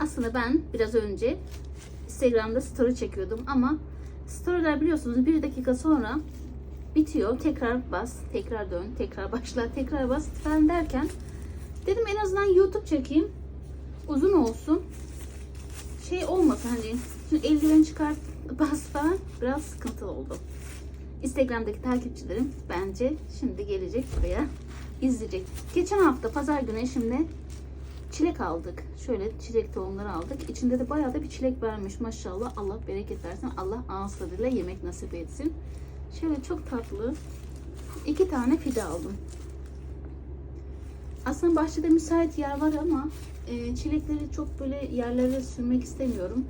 Aslında ben biraz önce Instagram'da story çekiyordum ama storyler biliyorsunuz bir dakika sonra bitiyor. Tekrar bas, tekrar dön, tekrar başla, tekrar bas falan derken dedim en azından YouTube çekeyim. Uzun olsun. Şey olmasın hani şimdi eldiveni çıkart bas falan biraz sıkıntılı oldu. Instagram'daki takipçilerim bence şimdi gelecek buraya izleyecek. Geçen hafta pazar günü eşimle çilek aldık. Şöyle çilek tohumları aldık. İçinde de bayağı da bir çilek vermiş maşallah. Allah bereket versin. Allah ağız tadıyla yemek nasip etsin. Şöyle çok tatlı iki tane fide aldım. Aslında bahçede müsait yer var ama e, çilekleri çok böyle yerlere sürmek istemiyorum.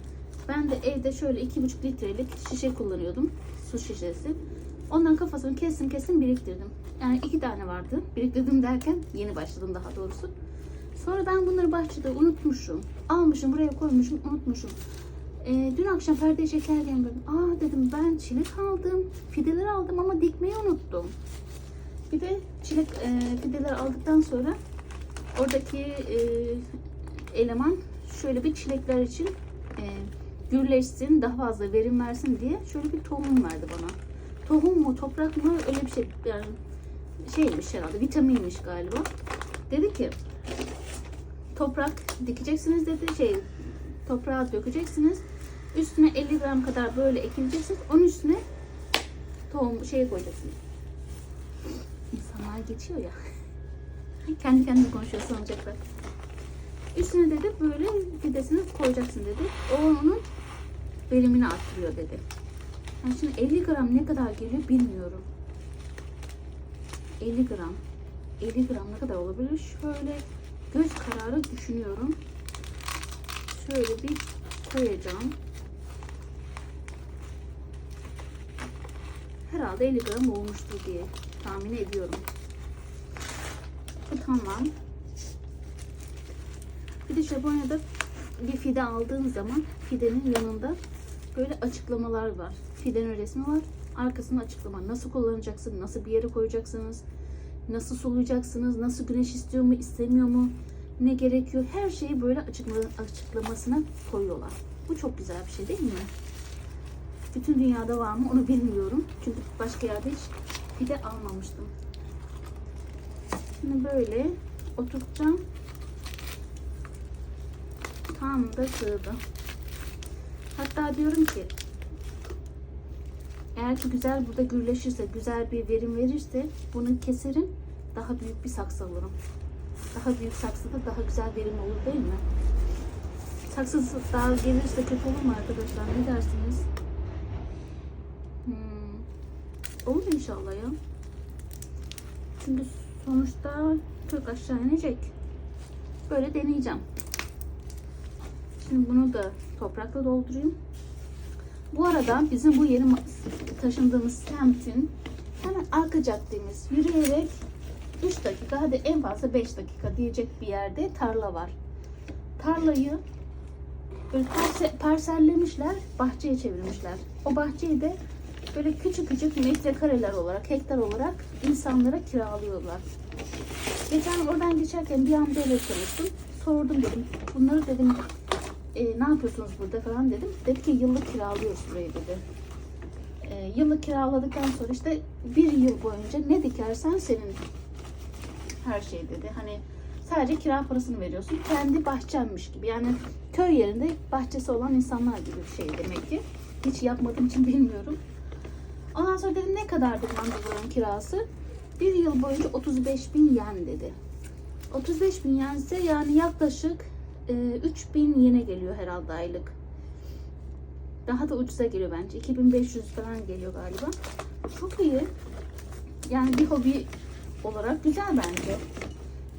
Ben de evde şöyle iki buçuk litrelik şişe kullanıyordum. Su şişesi. Ondan kafasını kesim kesim biriktirdim. Yani iki tane vardı. Biriktirdim derken yeni başladım daha doğrusu. Sonra ben bunları bahçede unutmuşum. Almışım buraya koymuşum unutmuşum. Ee, dün akşam perdeye çekerken gördüm. Aa dedim ben çilek aldım. Fideler aldım ama dikmeyi unuttum. Bir de çilek e, fideler aldıktan sonra oradaki e, eleman şöyle bir çilekler için e, gürleşsin, daha fazla verim versin diye şöyle bir tohum verdi bana. Tohum mu, toprak mı öyle bir şey yani şeymiş herhalde, vitaminmiş galiba. Dedi ki toprak dikeceksiniz dedi. Şey toprağa dökeceksiniz. Üstüne 50 gram kadar böyle ekleyeceksiniz. Onun üstüne tohum şey koyacaksınız. İnsanlar geçiyor ya. Kendi kendine konuşuyor sanacaklar. Üstüne dedi böyle fidesini koyacaksın dedi. O onun verimini arttırıyor dedi. Yani şimdi 50 gram ne kadar geliyor bilmiyorum. 50 gram. 50 gram ne kadar olabilir? Şöyle göz kararı düşünüyorum. Şöyle bir koyacağım. Herhalde 50 gram olmuştur diye tahmin ediyorum. Bu tamam. Bir de Japonya'da bir fide aldığın zaman fidenin yanında böyle açıklamalar var. Fidenin resmi var. Arkasında açıklama. Nasıl kullanacaksın? Nasıl bir yere koyacaksınız? Nasıl sulayacaksınız? Nasıl güneş istiyor mu, istemiyor mu? Ne gerekiyor? Her şeyi böyle açıklama, açıklamasına koyuyorlar. Bu çok güzel bir şey değil mi? Bütün dünyada var mı onu bilmiyorum. Çünkü başka yerde hiç fide almamıştım. Şimdi böyle oturtacağım. Tam da sığdı. Hatta diyorum ki eğer ki güzel burada gürleşirse, güzel bir verim verirse bunu keserim. Daha büyük bir saksı alırım. Daha büyük saksıda daha güzel verim olur değil mi? Saksısı daha gelirse kötü olur mu arkadaşlar? Ne dersiniz? Hmm. Olur inşallah ya. Çünkü sonuçta kök aşağı inecek. Böyle deneyeceğim. Şimdi bunu da toprakla doldurayım. Bu arada bizim bu yeni taşındığımız semtin hemen arka caddemiz yürüyerek 3 dakika hadi en fazla 5 dakika diyecek bir yerde tarla var. Tarlayı böyle parse, parsellemişler, bahçeye çevirmişler. O bahçeyi de böyle küçük küçük metrekareler olarak, hektar olarak insanlara kiralıyorlar. Geçen oradan geçerken bir amcayla tanıştım. Sordum dedim. Bunları dedim e, ne yapıyorsunuz burada falan dedim. Dedi ki yıllık kiralıyoruz burayı dedi. E, yıllık kiraladıktan sonra işte bir yıl boyunca ne dikersen senin her şey dedi. Hani sadece kira parasını veriyorsun. Kendi bahçenmiş gibi. Yani köy yerinde bahçesi olan insanlar gibi bir şey demek ki. Hiç yapmadığım için bilmiyorum. Ondan sonra dedim ne kadardır buranın kirası? Bir yıl boyunca 35 bin yen dedi. 35 bin yen ise yani yaklaşık e, 3000 yene geliyor herhalde aylık. Daha da ucuza geliyor bence. 2500 falan geliyor galiba. Çok iyi. Yani bir hobi olarak güzel bence.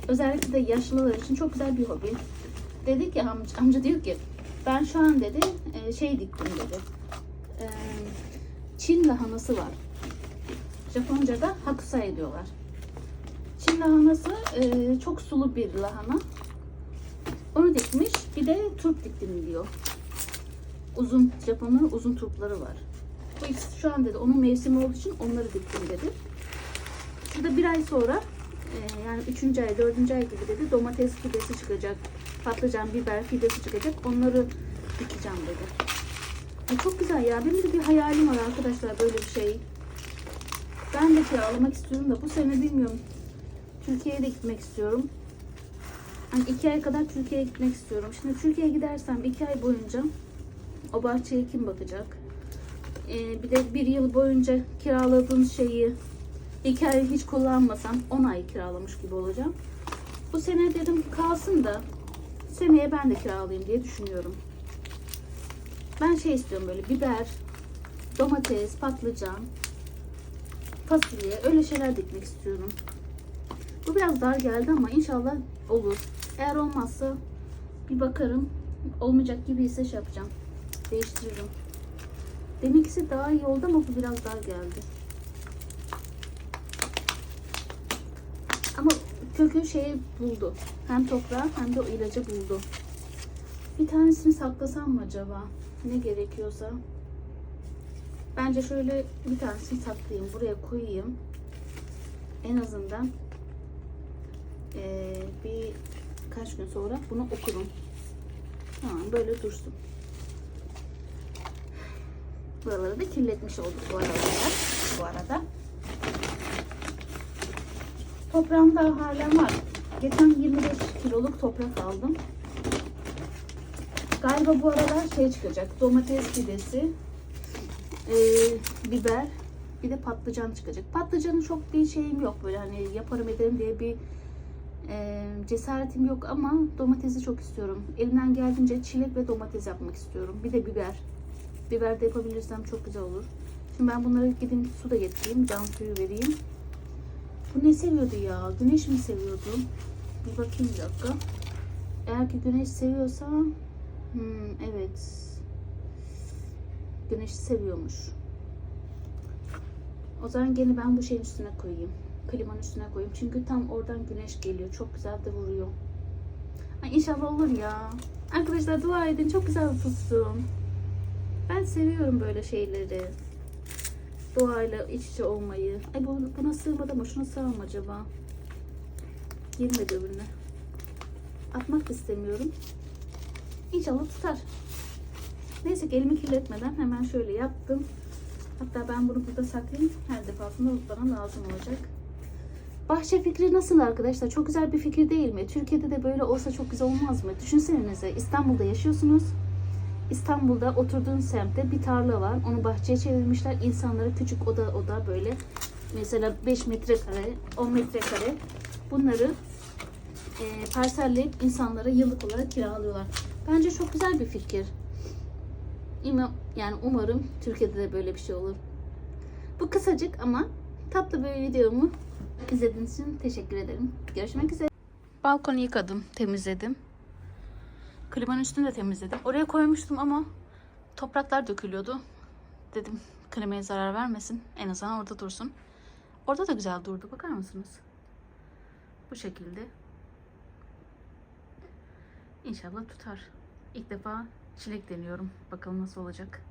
Özellikle de yaşlılar için çok güzel bir hobi. Dedi ki amca, amca diyor ki ben şu an dedi e, şey diktim dedi. E, Çin lahanası var. Japonca'da hakusai diyorlar. Çin lahanası e, çok sulu bir lahana. Onu dikmiş. Bir de turp diktim diyor. Uzun Japonların uzun turpları var. Bu ikisi şu an dedi onun mevsimi olduğu için onları diktim dedi. Şurada bir ay sonra e, yani üçüncü ay, dördüncü ay gibi dedi domates fidesi çıkacak patlıcan, biber, fidesi çıkacak. Onları dikeceğim dedi. Ay çok güzel ya. Benim de bir hayalim var arkadaşlar böyle bir şey. Ben de kiralamak istiyorum da bu sene bilmiyorum. Türkiye'ye de gitmek istiyorum. Hani iki ay kadar Türkiye'ye gitmek istiyorum. Şimdi Türkiye'ye gidersem iki ay boyunca o bahçeye kim bakacak? Ee, bir de bir yıl boyunca kiraladığım şeyi iki ay hiç kullanmasam 10 ay kiralamış gibi olacağım. Bu sene dedim kalsın da seneye ben de kiralayayım diye düşünüyorum. Ben şey istiyorum böyle biber, domates, patlıcan, fasulye öyle şeyler dikmek istiyorum. Bu biraz dar geldi ama inşallah olur. Eğer olmazsa bir bakarım. Olmayacak gibi ise şey yapacağım. Değiştiririm. Deminkisi daha iyi oldu ama bu biraz dar geldi. Ama kökü şeyi buldu. Hem toprağı hem de o ilacı buldu. Bir tanesini saklasam mı acaba? Ne gerekiyorsa. Bence şöyle bir tanesini saklayayım. Buraya koyayım. En azından eee, bir kaç gün sonra bunu okurum. Tamam böyle dursun. Buraları da kirletmiş olduk bu arada. Bu arada. Toprağım da hala var. Geçen 25 kiloluk toprak aldım. Galiba bu aralar şey çıkacak. Domates fidesi, eee, biber, bir de patlıcan çıkacak. Patlıcanın çok bir şeyim yok böyle hani yaparım ederim diye bir cesaretim yok ama domatesi çok istiyorum. Elimden geldiğince çilek ve domates yapmak istiyorum. Bir de biber. Biber de yapabilirsem çok güzel olur. Şimdi ben bunları gideyim su da getireyim. Can suyu vereyim. Bu ne seviyordu ya? Güneş mi seviyordu? Bir bakayım bir dakika. Eğer ki güneş seviyorsa hmm, evet. Güneşi seviyormuş. O zaman gene ben bu şeyin üstüne koyayım. Klimanın üstüne koyayım. Çünkü tam oradan güneş geliyor. Çok güzel de vuruyor. Ay inşallah olur ya. Arkadaşlar dua edin. Çok güzel tutsun. Ben seviyorum böyle şeyleri. Doğayla iç içe olmayı. Ay bu, buna sığmadı ama şuna sığar acaba? Girmedi öbürüne. Atmak istemiyorum. İnşallah tutar. Neyse ki elimi kirletmeden hemen şöyle yaptım. Hatta ben bunu burada saklayayım. Her defasında bana lazım olacak. Bahçe fikri nasıl arkadaşlar? Çok güzel bir fikir değil mi? Türkiye'de de böyle olsa çok güzel olmaz mı? Düşünsenize İstanbul'da yaşıyorsunuz. İstanbul'da oturduğun semtte bir tarla var. Onu bahçeye çevirmişler. İnsanlara küçük oda oda böyle mesela 5 metrekare, 10 metrekare bunları e, parselleyip insanlara yıllık olarak kiralıyorlar. Bence çok güzel bir fikir. Yani umarım Türkiye'de de böyle bir şey olur. Bu kısacık ama tatlı bir videomu izlediğiniz için teşekkür ederim. Görüşmek üzere. Balkonu yıkadım, temizledim. Klimanın üstünü de temizledim. Oraya koymuştum ama topraklar dökülüyordu. Dedim klimaya zarar vermesin. En azından orada dursun. Orada da güzel durdu. Bakar mısınız? Bu şekilde. İnşallah tutar. İlk defa çilek deniyorum. Bakalım nasıl olacak.